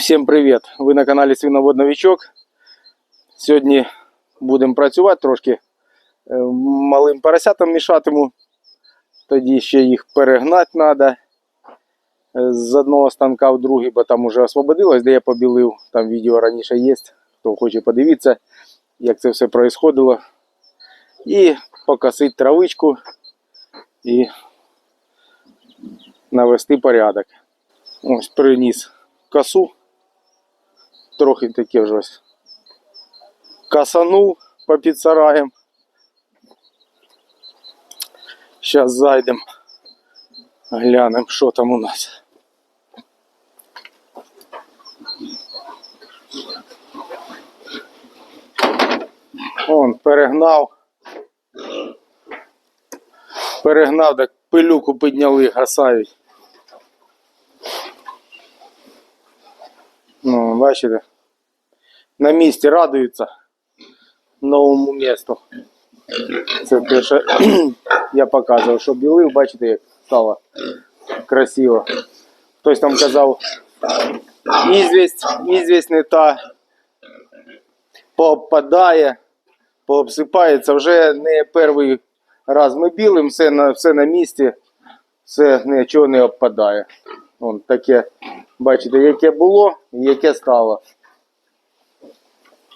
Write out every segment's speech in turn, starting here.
Всім привіт! Ви на каналі Свиновод Новичок. Сьогодні будемо працювати трошки е, малим поросятам мішатиму. Тоді ще їх перегнати треба з одного станка в другий, бо там уже освободилось, де я побілив. Там відео раніше є. Хто хоче подивитися, як це все происходило. І покосити травичку і навести порядок. Ось приніс косу. Трохи таке вже ось. Касанув по підсараям. Зараз зайдемо. Глянемо, що там у нас. Он перегнав. Перегнав, так пилюку підняли, гасають. Ну, бачите, на місці радуються новому місту. Це те, що я показував, що білив, бачите, як стало красиво. Хтось там казав, ізвість, ізвість не та поопадає, пообсипається. Вже не перший раз ми білим, все на, все на місці, все нічого не обпадає. Вон таке, бачите, яке було і яке стало.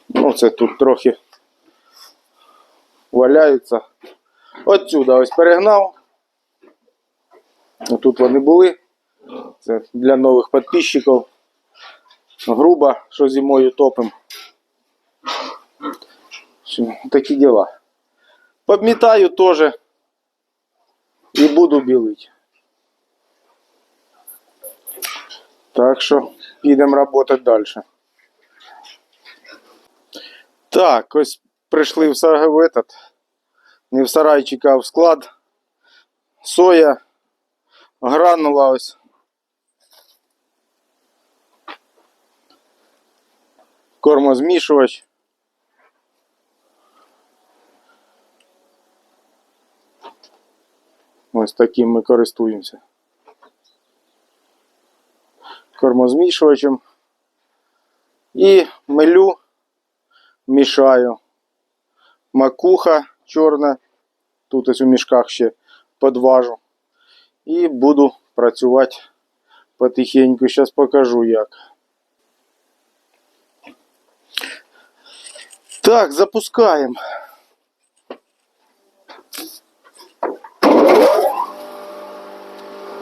Ну, це тут трохи валяються. Отсюда ось перегнав. Тут вони були. Це для нових підписчиків. Грубо, що зимою топим. Що, Такі діла. Подмітаю теж і буду білити. Так що підемо працювати далі. Так, ось прийшли в, в этот, не в сарайчик, а в склад. Соя гранула ось. Кормозмішувач. Ось таким ми користуємося. Кормозмішувачем. І мелю мішаю. Макуха чорна. Тут ось у мішках ще подважу. І буду працювати потихеньку. Зараз покажу як. Так, запускаємо.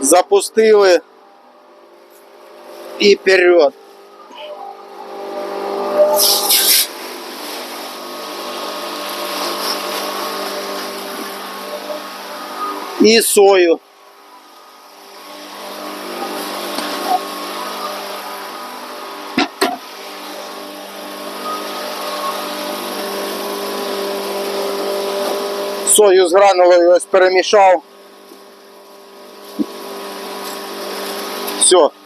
Запустили и вперед. И сою. Сою з гранулою ось. Все.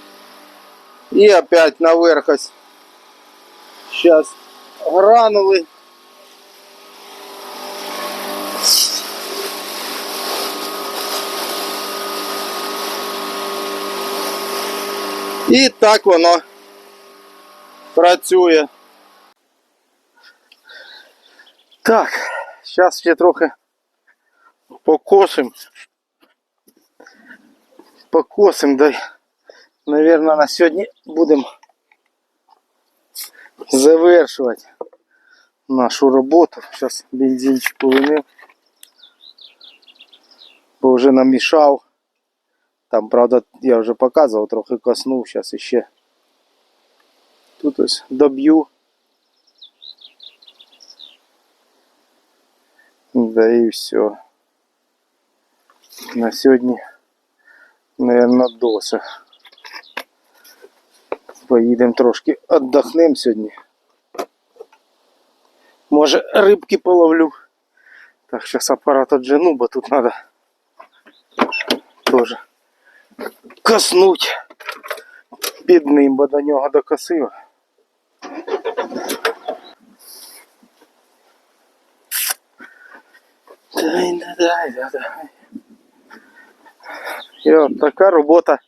И опять наверх. Сейчас гранулы. І так воно працює. Так, зараз ще трохи покосим. Покосим, дай. Наверное, на сьогодні будемо завершувати нашу роботу. Зараз бензинчик повинив, бо вже намішав. Там, правда, я вже показував, трохи коснув, зараз іще. Тут ось доб'ю. Да і все. На сьогодні, наверное, досить. Поїдемо трошки віддохнемо сьогодні. Може рибки половлю. Так, зараз апарат отжену, бо тут треба теж коснуть під ним, бо до нього докосив. Дай, дай, дай, дай. І от така робота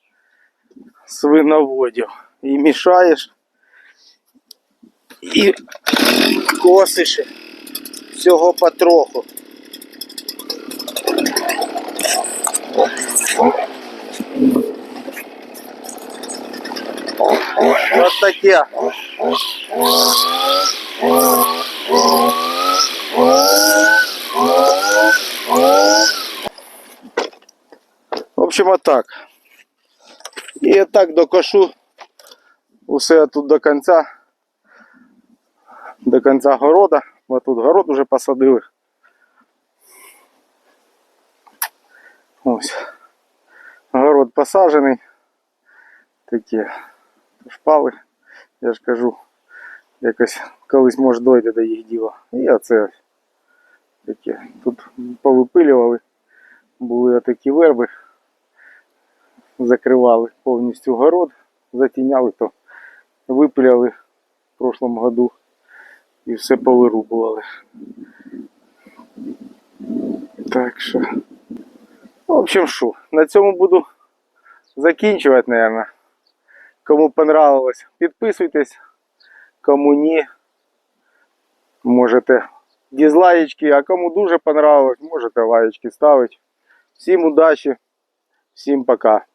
свиноводів. І мішаєш І косиш всього потроху. Ось таке. В общем, отак. І так докошу усе тут до кінця. До кінця города. Бо тут город уже посадили. Ось. Город посаджений. Такі шпали. Я ж кажу, якось колись може дойде до їх діла. І оце таке. Тут повипилювали. Були такі верби. Закривали повністю город, затіняли, то випиляли в прошлому году і все повирубували. Так що. В общем, що, на цьому буду закінчувати, наверное. Кому понравилось, підписуйтесь. Кому ні, можете дізлайки, а кому дуже понравилось, можете лайочки ставити. Всім удачі, всім пока.